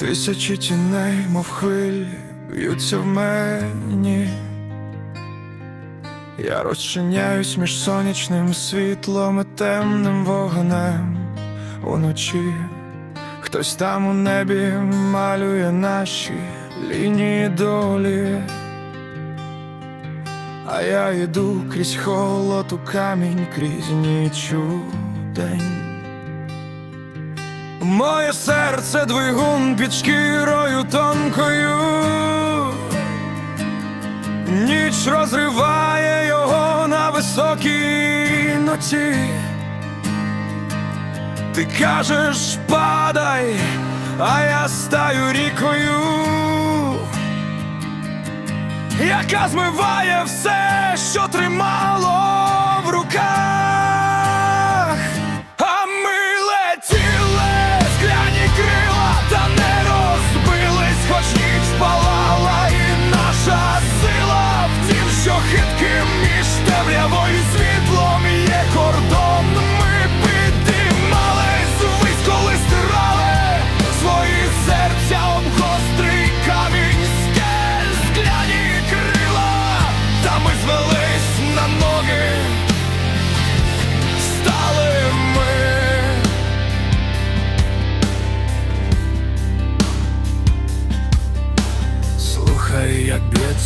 Тисячі тіней, мов хвилі, б'ються в мені. Я розчиняюсь між сонячним світлом і темним вогнем уночі. Хтось там у небі малює наші лінії долі. А я йду крізь холод у камінь, крізь ніч у день. Моє серце двигун під шкірою тонкою. Ніч розриває його на високій ноті. Ти кажеш, падай, а я стаю рікою, яка змиває все, що тримало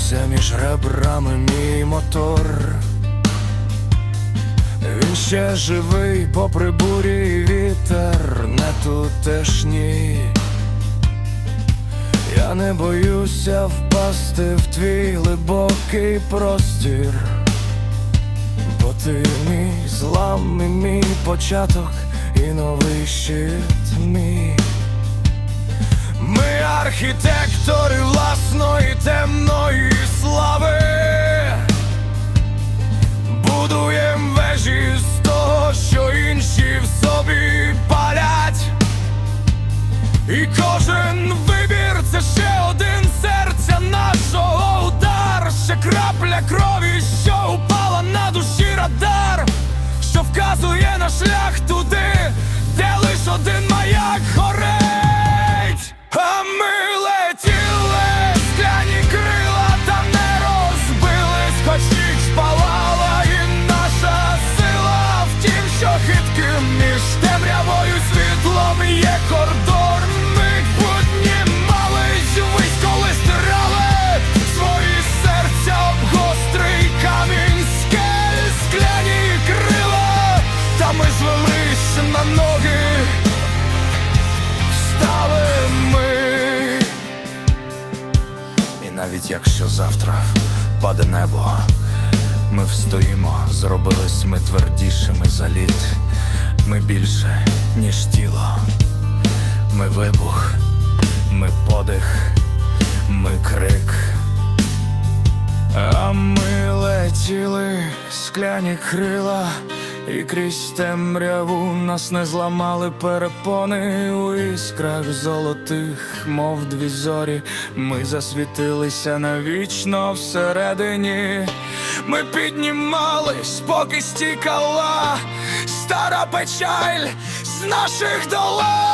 б'ється між ребрами мій мотор. Він ще живий, попри бурі і вітер, не тутешній. Я не боюся впасти в твій глибокий простір. Бо ти мій злам і мій початок і новий щит мій. Ми архітектори власної темної слави. Будуєм вежі з того, що інші в собі палять. І кожен вибір це ще один серця нашого удар, ще крапля крові, що упала на душі радар, що вказує на шлях туди, де лиш один маяк якщо завтра паде небо, ми встоїмо, зробились ми твердішими за лід. Ми більше, ніж тіло. Ми вибух, ми подих, ми крик. А ми летіли скляні крила, і крізь темряву нас не зламали перепони у іскрах золотих, мов дві зорі. Ми засвітилися навічно всередині. Ми піднімались, поки стікала стара печаль з наших долонь.